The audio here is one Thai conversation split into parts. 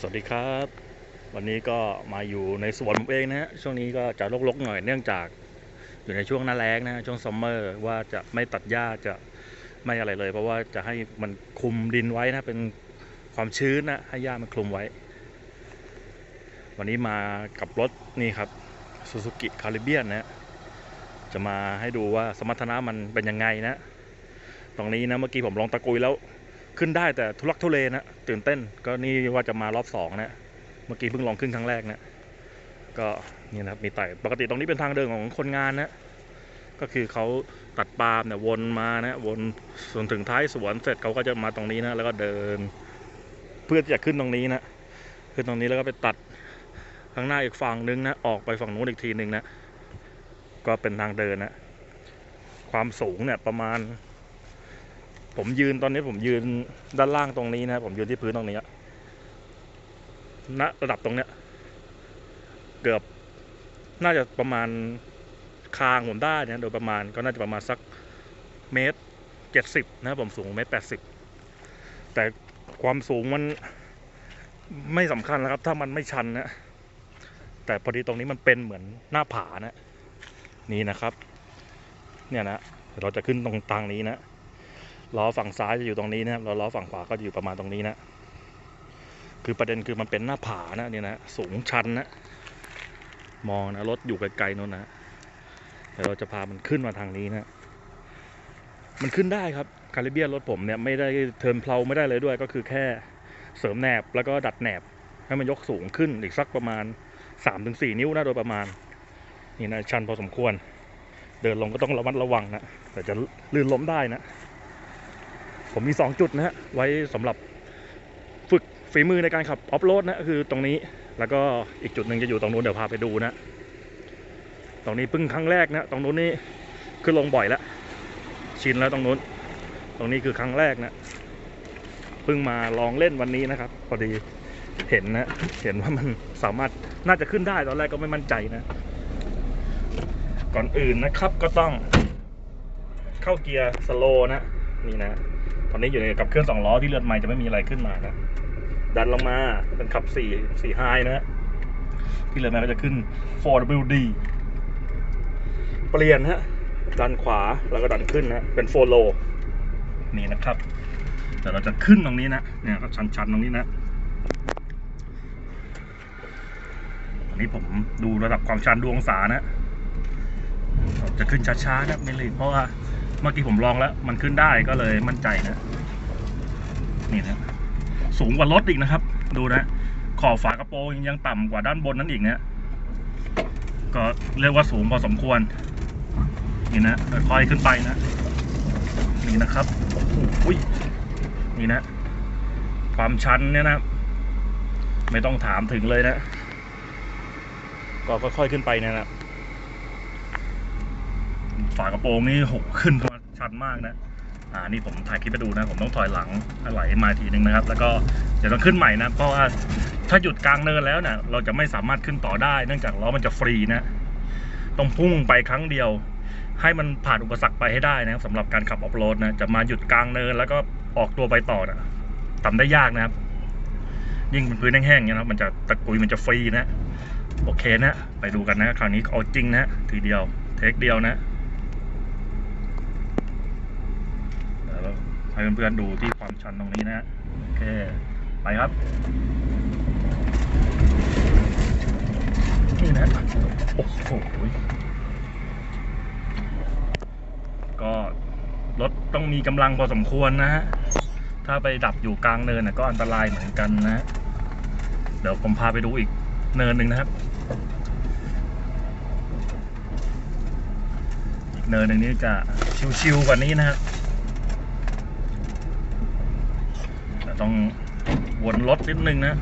สวัสดีครับ วันนี้ก็มาอยู่ในสวนผมเองนะฮะช่วงนี้ก็จะรกๆหน่อยเนื่องจากอยู่ในช่วงหน้าแล้งนะช่วงซัมเมอร์ว่าจะไม่ตัดหญ้าจะไม่อะไรเลย เพราะว่าจะให้มันคลุมดินไว้นะเป็นความชื้นนะให้หญ้ามันคลุมไว้ วันนี้มากับรถนี่ครับ Suzuki Caribbean นะฮะจะมาให้ดูว่าสมรรถนะมันเป็นยังไงนะ ตรงนี้นะเมื่อกี้ผมลองตะกุยแล้ว ขึ้นได้แต่ทุลักทุเลนะตื่นเต้นก็นี่ว่าจะมารอบสองนะเมื่อกี้เพิ่งลองขึ้นครั้งแรกนะก็นี่นะครับมีไต่ปกติตรงนี้เป็นทางเดินของคนงานนะก็คือเขาตัดปาล์มเนี่ยวนมานะวนจนถึงท้ายสวนเสร็จเขาก็จะมาตรงนี้นะแล้วก็เดิน เพื่อจะขึ้นตรงนี้นะขึ้นตรงนี้แล้วก็ไปตัดข้างหน้าอีกฝั่งนึงนะออกไปฝั่งนู้นอีกทีหนึ่งนะก็เป็นทางเดินนะความสูงเนี่ยประมาณ ผมยืนตอนนี้ผมยืนด้านล่างตรงนี้นะผมยืนที่พื้นตรงนี้ณระดับตรงเนี้ย เกือบน่าจะประมาณคางผมได้นะโดยประมาณก็น่าจะประมาณสักเมตรเจ็ดสิบนะผมสูงเมตรแปดสิบแต่ความสูงมันไม่สำคัญนะครับ ถ้ามันไม่ชันนะแต่พอดีตรงนี้มันเป็นเหมือนหน้าผานะ นี่นะครับ เนี่ยนะเดี๋ยวเราจะขึ้นตรงตังนี้นะ ล้อฝั่งซ้ายจะอยู่ตรงนี้นะครับแล้วล้อฝั่งขวาก็จะอยู่ประมาณตรงนี้นะ คือประเด็นคือมันเป็นหน้าผานะเนี่ยนะสูงชันนะมองนะรถอยู่ไกลๆโน่นนะเดี๋ยวเราจะพามันขึ้นมาทางนี้นะมันขึ้นได้ครับคาริเบียนรถผมเนี่ยไม่ได้เทิร์นเพลาไม่ได้เลยด้วย ก็คือแค่เสริมแหนบแล้วก็ดัดแหนบให้มันยกสูงขึ้นอีกสักประมาณ 3-4 นิ้วนะโดยประมาณ นี่นะชันพอสมควร เดินลงก็ต้องระมัดระวังนะแต่จะลื่นล้มได้นะ ผมมี 2 จุดนะฮะไว้สำหรับฝึกฝีมือในการขับออฟโรดนะคือตรงนี้แล้วก็อีกจุดหนึ่งจะอยู่ตรงนู้นเดี๋ยวพาไปดูนะ ตรงนี้เพิ่งครั้งแรกนะ ตรงนู้นนี่คือลงบ่อยแล้ว ชินแล้วตรงนู้น ตรงนี้คือครั้งแรกนะเพิ่งมาลองเล่นวันนี้นะครับ พอดีเห็นนะ เห็นว่ามันสามารถน่าจะขึ้นได้ตอนแรกก็ไม่มั่นใจนะ ก่อนอื่นนะครับก็ต้องเข้าเกียร์สโลนะนี่นะ อนนี้อยู่ในกับเครื่องสองล้อที่เลือดใหม่จะไม่มีอะไรขึ้นมานะดันลงมาเป็นขับสี่สี่ไฮนะที่เลือดใหม่ก็จะขึ้น 4WD เปลี่ยนฮะดันขวาแล้วก็ดันขึ้นนะเป็น4 low นี่นะครับเดี๋ยวเราจะขึ้นตรงนี้นะเนี่ยก็ชันๆตรงนี้นะอันนี้ผมดูระดับความชันดวองศานะจะขึ้นช้าๆนะไม่รีบเพราะว่า เมื่อกี้ผมลองแล้ว มันขึ้นได้ก็เลยมั่นใจนะ นี่นะ สูงกว่ารถอีกนะครับ ดูนะ ขอบฝากระโปรงยังต่ำกว่าด้านบนนั้นอีกนะก็เรียกว่าสูงพอสมควร นี่นะค่อยขึ้นไปนะ นี่นะครับโอ้โหนี่นะ ความชันเนี่ยนะ ไม่ต้องถามถึงเลยนะ ก็ค่อยๆขึ้นไปนี่ยนะ ฝากระโปรงนี่หกขึ้นมาชันมากนะอ่านี่ผมถ่ายคลิปไปดูนะ ผมต้องถอยหลังไหลมาทีนึงนะครับ แล้วก็เดี๋ยวต้องขึ้นใหม่นะเพราะว่าถ้าหยุดกลางเนินแล้วเนี่ยเราจะไม่สามารถขึ้นต่อได้ เนื่องจากล้อมันจะฟรีนะต้องพุ่งไปครั้งเดียว ให้มันผ่านอุปสรรคไปให้ได้นะครับสำหรับการขับออฟโรดนะจะมาหยุดกลางเนินแล้วก็ออกตัวไปต่อนะทำได้ยากนะครับ ยิ่งเป็นพื้นแห้งๆเนี่ยนะมันจะตะกุยมันจะฟรีนะโอเคนะ ไปดูกันนะ คราวนี้เอาจริงนะ ทีเดียว เทคเดียวนะ เดี๋ยวเรา ให้เพื่อนๆดูที่ความชันตรงนี้นะฮะโอเค ไปครับนี่นะโอ้โหก็รถต้องมีกำลังพอสมควรนะฮะ ถ้าไปดับอยู่กลางเนินนะก็อันตรายเหมือนกันนะ เดี๋ยวผมพาไปดูอีกเนินหนึ่งนะครับ อีกเนินหนึ่งนี้จะชิวๆกว่านี้นะครับแต้องวนรถนิดนึงนะ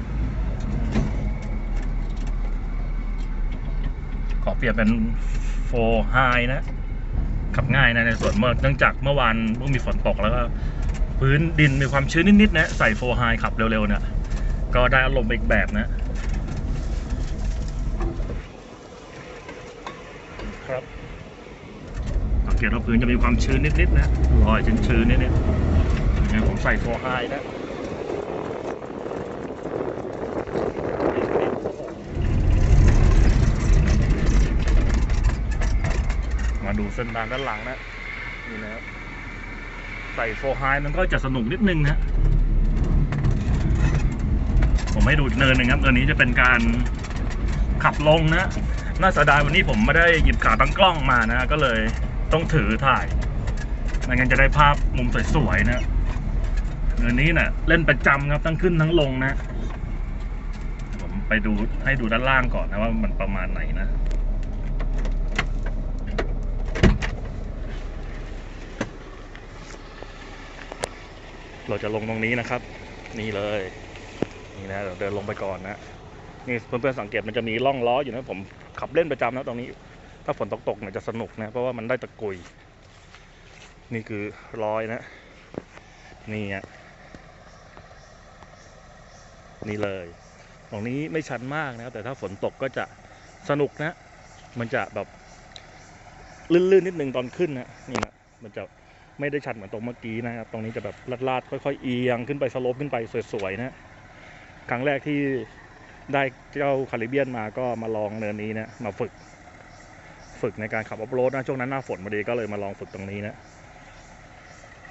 ขอเปลี่ยนเป็นโฟไฮนะ ขับง่ายนะในส่วนเมื่อเนื่องจากเมื่อวานเพิ่งมีฝนตกแล้วก็พื้นดินมีความชื้นนิดๆนะ ใส่โฟไฮขับเร็วๆเนี่ยก็ได้อารมณ์อีกแบบนะครับสังเกตว่าพื้นจะมีความชื้นนิดๆนะรอยชื้นๆนิดๆเนี่ยผมใส่โฟไฮนะ เส้นทางด้านหลังนะนี่นะครับใส่โฟไฮมันก็จะสนุกนิดนึงนะผมให้ดูเนินหนึ่งครับเนินนี้จะเป็นการขับลงนะน่าเสียดายวันนี้ผมไม่ได้หยิบขาตั้งกล้องมานะก็เลยต้องถือถ่ายไม่งั้นจะได้ภาพมุมสวยๆนะเนินนี้นะ่ะ เล่นประจำครับทั้งขึ้นทั้งลงนะ ผมไปดูให้ดูด้านล่างก่อนนะว่ามันประมาณไหนนะ เราจะลงตรงนี้นะครับ นี่เลยนี่นะเดินลงไปก่อนนะนี่เพื่อนๆสังเกตมันจะมีร่องล้ออยู่นะผมขับเล่นประจำนะตรงนี้ ถ้าฝนตกๆเนี่ยจะสนุกนะเพราะว่ามันได้ตะกุย นี่คือรอยนะ นี่อะนี่เลย ตรงนี้ไม่ชันมากนะครับแต่ถ้าฝนตกก็จะสนุกนะ มันจะแบบลื่นๆนิดนึงตอนขึ้นนะนี่นะมันจะ ไม่ได้ชันเหมือนตรงเมื่อกี้นะครับ ตรงนี้จะแบบลาดๆค่อยๆเอียงขึ้นไปสลปขึ้นไปสวยๆนะครั้งแรกที่ได้เจ้าคาริเบียนมาก็มาลองเนินนี้นะมาฝึก ฝึกในการขับออฟโรดนะช่วงนั้นหน้าฝนพอดีก็เลยมาลองฝึกตรงนี้นะ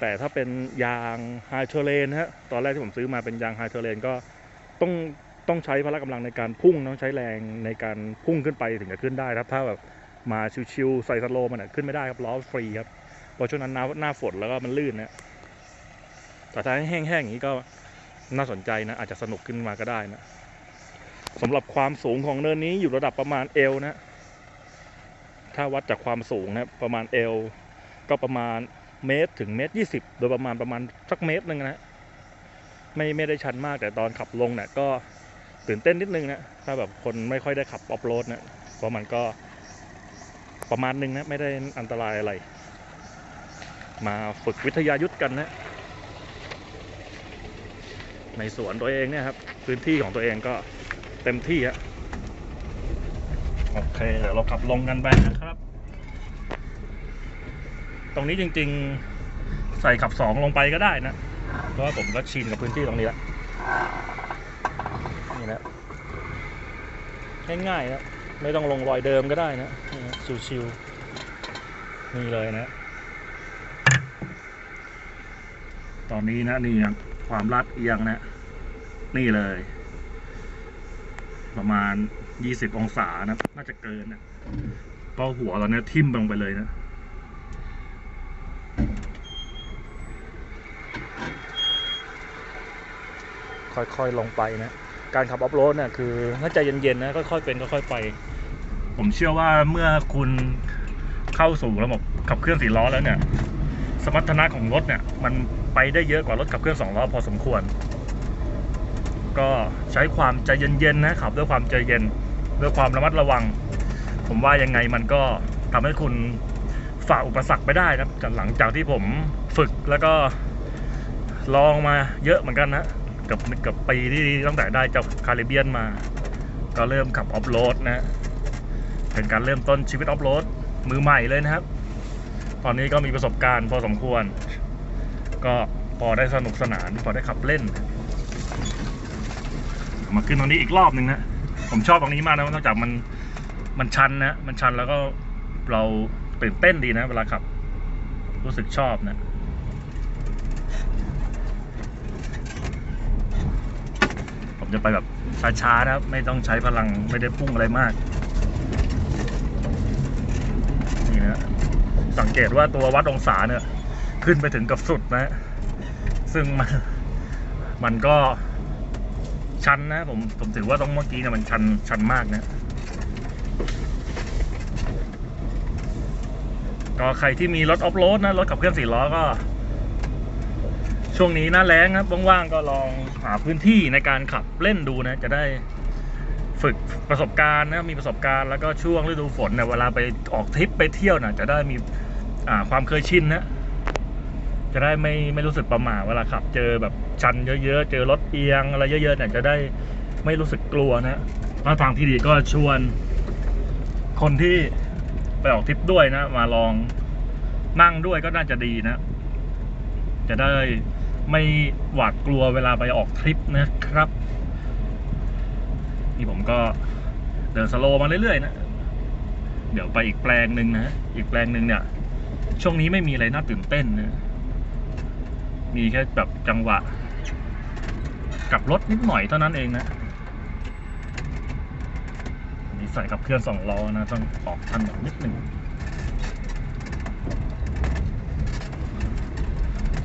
แต่ถ้าเป็นยางไฮเทอร์เลนฮะตอนแรกที่ผมซื้อมาเป็นยางไฮเทอร์เลนก็ต้องต้องใช้พละกำลังในการพุ่งต้องใช้แรงในการพุ่งขึ้นไปถึงจะขึ้นได้ครับ ถ้าแบบมาชิวๆใส่สโลมันอะขึ้นไม่ได้ครับล้อฟรีครับ พราะช่วงนั้นหน้าหน้าฝนแล้วก็มันลื่นนะแต่ถ้าแห้งๆอย่างนี้ก็น่าสนใจนะ อาจจะสนุกขึ้นมาก็ได้นะสำหรับความสูงของเนินนี้อยู่ระดับประมาณเอวนะ ถ้าวัดจากความสูงนะประมาณเอว ก็ประมาณเมตรถึงเมตรยี่สิบโดยประมาณประมาณสักเมตรหนึ่งนะไม่ไม่ได้ชันมากแต่ตอนขับลงเนี่ยก็ตื่นเต้นนิดนึงนะถ้าแบบคนไม่ค่อยได้ขับออฟโรดนะเพราะมันก็ประมาณหนึงนะไม่ได้อันตรายอะไร มาฝึกวิทยายุทธกันนะ ในสวนตัวเองเนี่ยครับ พื้นที่ของตัวเองก็เต็มที่ฮะโอเคเดี๋ยวเราขับลงกันไปนะครับ ตรงนี้จริงๆใส่ขับสองลงไปก็ได้นะ เพราะผมก็ชินกับพื้นที่ตรงนี้แล้วนี่นะง่ายๆนะไม่ต้องลงรอยเดิมก็ได้นะนี่นะชิวๆนี่เลยนะ ตอนนี้นะนี่ครับความลาดเอียงนะนี่เลย ประมาณยี่สิบองศานะ น่าจะเกินนะก็หัวตอนนี้ทิ่มลงไปเลยนะค่อยๆลงไปนะ การขับออฟโรดเนี่ยคือถ้าใจเย็นๆนะค่อยๆเป็นค่อยๆไป ผมเชื่อว่าเมื่อคุณเข้าสู่ระบบขับเคลื่อนสี่ล้อแล้วเนี่ย สมรรถนะของรถเนี่ย มัน ไปได้เยอะกว่ารถขับเคลื่อนสองล้อพอสมควร ก็ใช้ความใจเย็นๆนะขับด้วยความใจเย็นด้วยความระมัดระวัง ผมว่ายังไงมันก็ทำให้คุณฝ่าอุปสรรคไปได้นะจากหลังจากที่ผมฝึกแล้วก็ลองมาเยอะเหมือนกันนะกับกับปีที่ตั้งแต่ได้เจ้าคาริเบียนมา ก็เริ่มขับออฟโรดนะเป็นการเริ่มต้นชีวิตออฟโรดมือใหม่เลยนะครับ ตอนนี้ก็มีประสบการณ์พอสมควร ก็พอได้สนุกสนานพอได้ขับเล่น มาขึ้นตรงนี้อีกรอบหนึ่งนะผมชอบตรงนี้มากนะนอกจากมันมันชันนะมันชันแล้วก็เราตื่นเต้นดีนะ เวลาขับ รู้สึกชอบนะผมจะไปแบบช้าๆนะครับไม่ต้องใช้พลังไม่ได้พุ่งอะไรมากนี่นะสังเกตว่าตัววัดองศาเนี่ย ขึ้นไปถึงกับสุดนะ ซึ่งมันมันก็ชันนะผมผมถือว่าตรงเมื่อกี้เนี่ยมันชันชันมากนะ ก็ใครที่มีรถออฟโรดนะ รถขับเคลื่อนสี่ล้อก็ ช่วงนี้หน้าแรงครับว่างๆก็ลองหาพื้นที่ในการขับเล่นดูนะ จะได้ฝึกประสบการณ์นะมีประสบการณ์แล้วก็ช่วงฤดูฝนเนี่ยเวลาไปออกทริปไปเที่ยวนะจะได้มีความเคยชินนะ จะได้ไม่ไม่รู้สึกประหม่าเวลาขับ เจอแบบชันเยอะๆ เจอรถเอียงอะไรเยอะๆเนี่ยจะได้ไม่รู้สึกกลัวนะถ้าทางที่ดีก็ชวน คนที่ไปออกทริปด้วยนะ มาลองนั่งด้วยก็น่าจะดีนะ จะได้ไม่หวาดกลัวเวลาไปออกทริปนะครับ นี่ผมก็เดินสโลว์มาเรื่อยๆนะ เดี๋ยวไปอีกแปลงหนึ่งนะ อีกแปลงหนึ่งเนี่ย ช่วงนี้ไม่มีอะไรน่าตื่นเต้นนะ มีแค่แบบจังหวะกับรถนิดหน่อยเท่านั้นเองนะนนี้ใส่กับเครื่องสองล้อนะ ต้องออกทันนิดหนึ่ง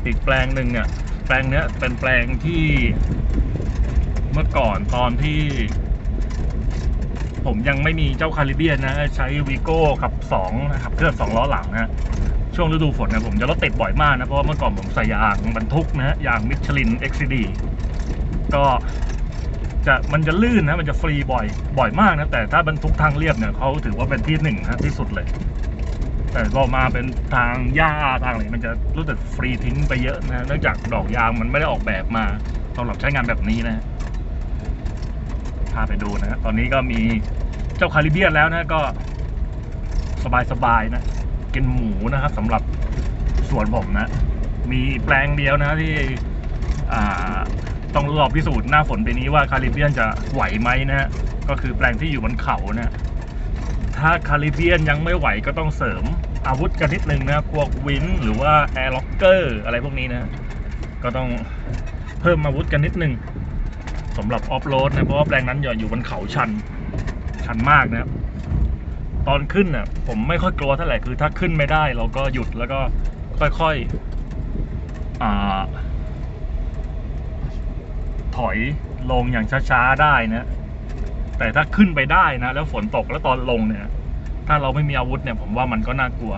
อีกแปลงหนึ่งเนี่ยแปลงเนี้ยเป็นแปลงที่เมื่อก่อนตอนที่ ผมยังไม่มีเจ้าคาริเบียนนะ ใช้วีโก้ขับสองนะครับเครื่องสองล้อหลังนะ ช่วงฤดูฝนนะผมจะรถติดบ่อยมากนะ เพราะว่าเมื่อก่อนผมใส่ยางบรรทุกนะฮะยางมิชลิน XCD ก็จะมันจะลื่นนะมันจะฟรีบ่อยบ่อยมากนะแต่ถ้าบรรทุกทางเรียบเนี่ยเขาถือว่าเป็นที่หนึ่งนะที่สุดเลย แต่พอมาเป็นทางหญ้าทางอะไรมันจะรู้สึกฟรีทิ้งไปเยอะนะเนื่องจากดอกยางมันไม่ได้ออกแบบมาสำหรับใช้งานแบบนี้นะพาไปดูนะตอนนี้ก็มีเจ้าคาริเบียนแล้วนะก็สบายๆนะ กินหมูนะครับสำหรับสวนผมนะ มีแปลงเดียวนะที่ต้องรอพิสูจน์หน้าฝนปีนี้ว่าคาริเบียนจะไหวไหมนะฮะก็คือแปลงที่อยู่บนเขานะถ้าคาริเบียนยังไม่ไหวก็ต้องเสริมอาวุธกันนิดนึงนะพวกวินหรือว่าแอร์ล็อกเกอร์อะไรพวกนี้นะก็ต้องเพิ่มอาวุธกันนิดนึงสำหรับออฟโรดนะเพราะว่าแปลงนั้นอย่าอยู่บนเขาชันชันมากนะ ตอนขึ้นน่ะ ผมไม่ค่อยกลัวเท่าไหร่คือ ถ้าขึ้นไม่ได้เราก็หยุดแล้วก็ค่อยๆอ่าถอยลงอย่างช้าๆได้นะ แต่ถ้าขึ้นไปได้นะ แล้วฝนตกแล้วตอนลงเนี่ย ถ้าเราไม่มีอาวุธเนี่ย ผมว่ามันก็น่ากลัว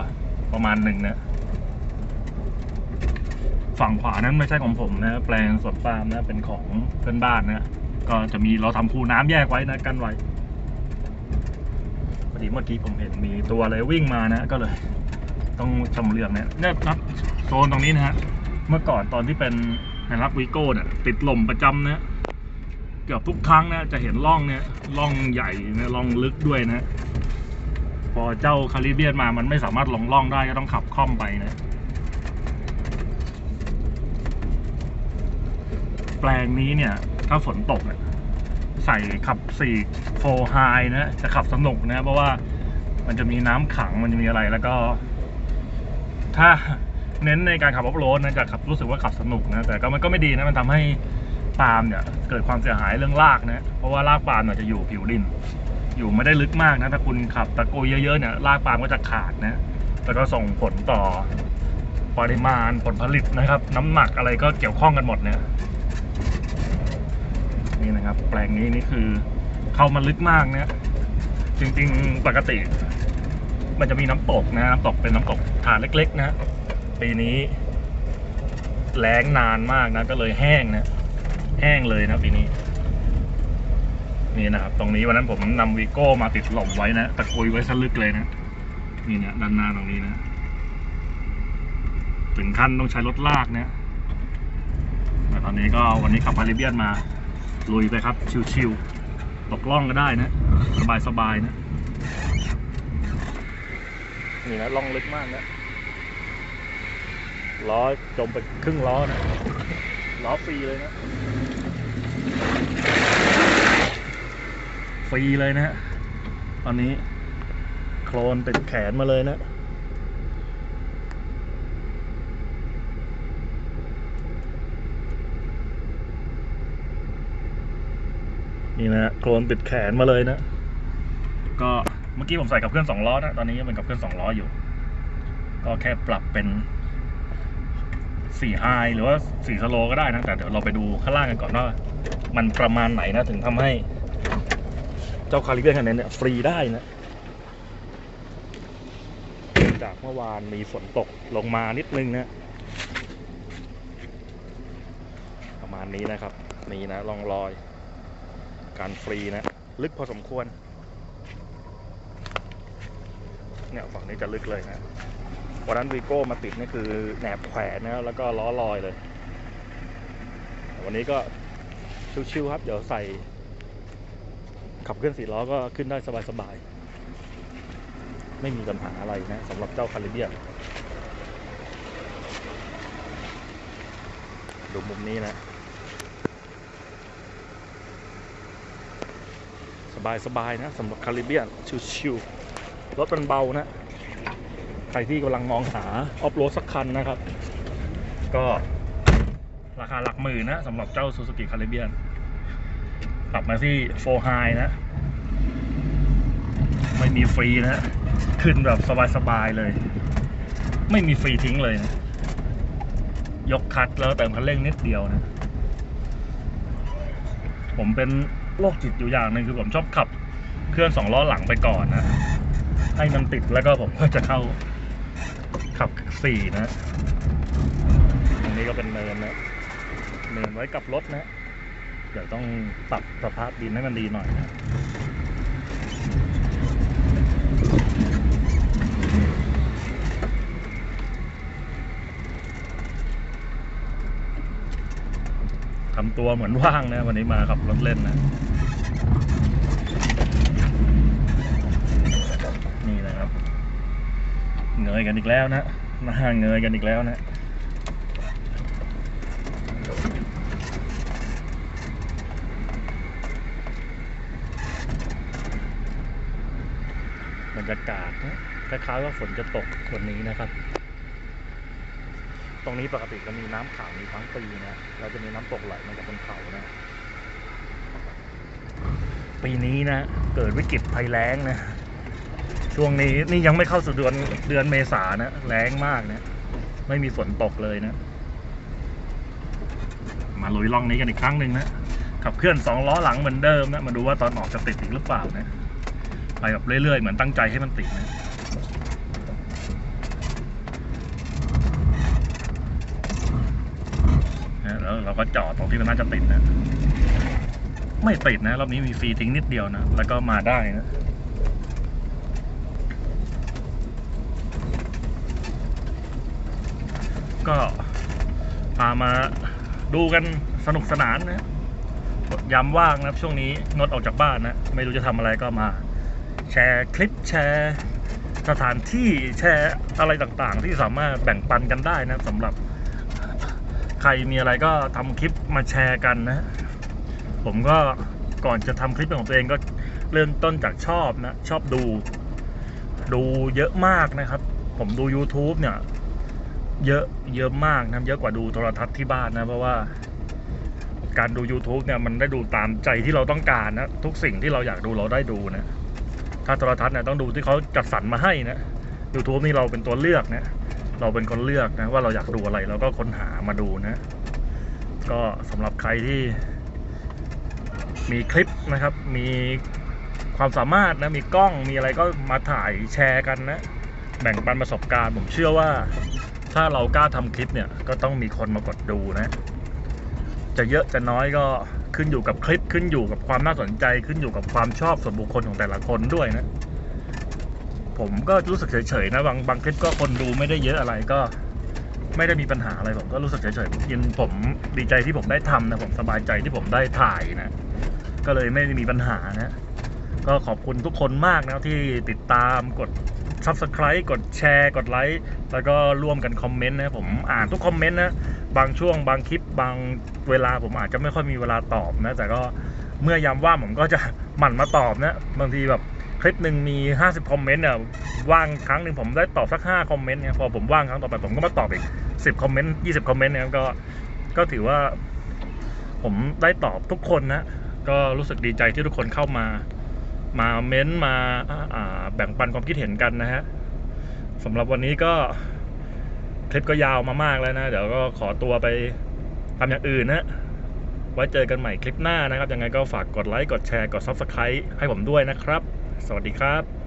ประมาณหนึ่งนะฝั่งขวานั้นไม่ใช่ของผมนะแปลงสวนปาล์มนะเป็นของเพื่อนบ้านนะก็จะมีเราทำคูน้ำแยกไว้นะ กันไว้ ดีเมื่อกี้ผมเห็นมีตัวอะไรวิ่งมานะก็เลยต้องชำเลืองเนี่ยเนี่ยครับโซนตรงนี้นะฮะเมื่อก่อนตอนที่เป็นไฮรักวีโก้เนี่ยติดลมประจำนะเกือบทุกครั้งนะจะเห็นร่องเนี่ยร่องใหญ่นะร่องลึกด้วยนะ พอเจ้าคาริเบียนมามันไม่สามารถลงร่องได้ก็ต้องขับค่อมไปนะแปลงนี้เนี่ย ถ้าฝนตกเนี่ย ใส่ขับสี่โฟไฮนะจะขับสนุกนะเพราะว่ามันจะมีน้ำขังมันจะมีอะไรแล้วก็ ถ้าเน้นในการขับออฟโรดนะจะขับรู้สึกว่าขับสนุกนะแต่ก็มันก็ไม่ดีนะมันทำให้ปาล์มเนี่ยเกิดความเสียหายเรื่องรากนะเพราะว่ารากปาล์มเนี่ยจะอยู่ผิวดิน อยู่ไม่ได้ลึกมากนะถ้าคุณขับตะโกยเยอะๆเนี่ยรากปาล์มก็จะขาดนะแล้วก็ส่งผลต่อปริมาณผลผลิตนะครับ น้ำหนักอะไรก็เกี่ยวข้องกันหมดเนี่ย นี่นะครับ แปลงนี้นี่คือเข้ามาลึกมากนะจริงๆปกติ มันจะมีน้ำตกนะน้ำตกเป็นน้ำตกฐานเล็ก ๆ นะปีนี้แล้งนานมากนะ ก็เลยแห้งนะ แห้งเลยนะปีนี้ นี่นะครับ ตรงนี้วันนั้นผมนำวีโก้มาติดหล่มไว้นะตะกุยไว้ซะลึกเลยนะ นี่เนี่ยด้านหน้าตรงนี้นะ ถึงขั้นต้องใช้รถลากเนะแต่ตอนนี้ก็วันนี้ขับมาริเบียนมา ลุยไปครับ ชิวๆตกล่องก็ได้นะ สบายๆนะ นี่นะล่องลึกมากนะล้อจมไปครึ่งล้อนะ ล้อฟรีเลยนะ ฟรีเลยนะฮะตอนนี้โคลนติดแขนมาเลยนะ นี่นะโคลนติดแขนมาเลยนะ ก็เมื่อกี้ผมใส่กับเครื่องสองล้อนะ ตอนนี้ยังเป็นกับเครื่องสองล้ออยู่ ก็แค่ปรับเป็นสี่ไฮหรือว่าสี่สโลก็ได้นะ แต่เดี๋ยวเราไปดูข้างล่างกันก่อนว่ามันประมาณไหนนะ ถึงทำให้ เจ้าคาริเบียนคันนี้เนี่ยฟรีได้นะจากเมื่อวานมีฝนตกลงมานิดนึงนะประมาณนี้นะครับ นี่นะร่องรอย การฟรีนะ ลึกพอสมควร เนี่ยฝั่งนี้จะลึกเลยนะวันนั้นวีโก้มาติดนี่คือแหนบแขวนนะแล้วก็ล้อลอยเลย วันนี้ก็ชิวๆครับ เดี๋ยวใส่ ขับเคลื่อนสี่ล้อก็ขึ้นได้สบายๆ ไม่มีปัญหาอะไรนะสำหรับเจ้าคาริเบียนดูมุมนี้นะ สบายๆนะสำหรับคาริเบียนชิวๆรถมันเบานะ ใครที่กำลังมองหาออฟโรดสักคันนะครับ ก็ราคาหลักหมื่นนะสำหรับเจ้า Suzuki Caribbean ปรับมาที่4 High นะ ไม่มีฟรีนะ ขึ้นแบบสบายๆเลย ไม่มีฟรีทิ้งเลยนะยกคัดแล้วเติมคันเร่งนิดเดียวนะ ผมเป็น โรคจิตอยู่อย่างหนึ่งคือผมชอบขับ เครื่องสองล้อหลังไปก่อนนะให้มันติดแล้วก็ผมก็จะเข้าขับสี่นะตรงนี้ก็เป็นเนินนะเนินไว้กับรถนะเดี๋ยวต้องปรับสภาพดินให้มันดีหน่อยนะ ตัวเหมือนว่างนะ วันนี้มาขับรถเล่นนะ นี่นะครับ เงยกันอีกแล้วนะหน้าเงยกันอีกแล้วนะบรรยากาศนะคล้ายๆว่าฝนจะตกวันนี้นะครับ ตรงนี้ปกติจะมีน้ำขังมีทั้งปีนะเราจะมีน้ำตกไหลมาจากบนเขานะ ปีนี้นะ เกิดวิกฤตภัยแล้งนะ ช่วงนี้นี่ยังไม่เข้าสู่เดือนเดือนเมษานะแรงมากนะ ไม่มีฝนตกเลยนะ มาลุยล่องนี้กันอีกครั้งหนึ่งนะขับเคลื่อนสองล้อหลังเหมือนเดิมนะ มาดูว่าตอนออกจะติดอีกหรือเปล่านะ ไปแบบเรื่อยๆ เหมือนตั้งใจให้มันติดนะ นะ แล้วเราก็จอดตรงที่มันน่าจะติดนะ ไม่ติดนะ รอบนี้มีฟรีทิ้งนิดเดียวนะ แล้วก็มาได้นะก็พามาดูกันสนุกสนานนะยามว่างนะช่วงนี้งดออกจากบ้านนะ ไม่รู้จะทำอะไรก็มา แชร์คลิปแชร์ สถานที่แชร์อะไรต่างๆ ที่สามารถแบ่งปันกันได้นะสำหรับ ใครมีอะไรก็ทำคลิปมาแชร์กันนะ ผมก็ก่อนจะทำคลิปของตัวเองก็เริ่มต้นจากชอบนะ ชอบดู ดูเยอะมากนะครับ ผมดู YouTube เนี่ย เยอะเยอะมากนะเยอะกว่าดูโทรทัศน์ที่บ้านนะ เพราะว่าการดู YouTube เนี่ยมันได้ดูตามใจที่เราต้องการนะ ทุกสิ่งที่เราอยากดูเราได้ดูนะ ถ้าโทรทัศน์เนี่ยต้องดูที่เขาจัดสรรมาให้นะ YouTube นี่เราเป็นตัวเลือกนะ เราเป็นคนเลือกนะว่าเราอยากดูอะไรเราก็ค้นหามาดูนะ ก็สำหรับใครที่มีคลิปนะครับ มีความสามารถนะมีกล้องมีอะไรก็มาถ่ายแชร์กันนะ แบ่งปันประสบการณ์ผมเชื่อว่า ถ้าเรากล้าทำคลิปเนี่ยก็ต้องมีคนมากดดูนะ จะเยอะจะน้อยก็ขึ้นอยู่กับคลิปขึ้นอยู่กับความน่าสนใจขึ้นอยู่กับความชอบส่วนบุคคลของแต่ละคนด้วยนะ ผมก็รู้สึกเฉยๆนะบางบางคลิปก็คนดูไม่ได้เยอะอะไรก็ ไม่ได้มีปัญหาอะไรผมก็รู้สึกเฉยๆยินผมดีใจที่ผมได้ทำนะผมสบายใจที่ผมได้ถ่ายนะ ก็เลยไม่ได้มีปัญหานะ ก็ขอบคุณทุกคนมากนะที่ติดตามกด subscribe กดแชร์ กดไลค์แล้วก็ร่วมกันคอมเมนต์นะผมอ่านทุกคอมเมนต์นะบางช่วงบางคลิปบางเวลาผมอาจจะไม่ค่อยมีเวลาตอบนะ แต่ก็เมื่อยามว่างผมก็จะหมั่นมาตอบนะบางทีแบบ คลิปหนึ่งมี 50 คอมเมนต์เนี่ยว่างครั้งหนึ่งผมได้ตอบสัก 5 คอมเมนต์เนี่ยพอผมว่างครั้งต่อไปผมก็มาตอบอีก 10 คอมเมนต์ 20 คอมเมนต์เนี่ยก็ก็ถือว่า ผมได้ตอบทุกคนนะ ก็รู้สึกดีใจที่ทุกคนเข้ามา มาเม้นต์มาาแบ่งปันความคิดเห็นกันนะฮะสำหรับวันนี้ก็คลิปก็ยาวมามากแล้วนะ เดี๋ยวก็ขอตัวไปทำอย่างอื่นนะไว้เจอกันใหม่คลิปหน้านะครับ ยังไงก็ฝากกดไลค์ กดแชร์ กด Subscribe ให้ผมด้วยนะครับ สวัสดีครับ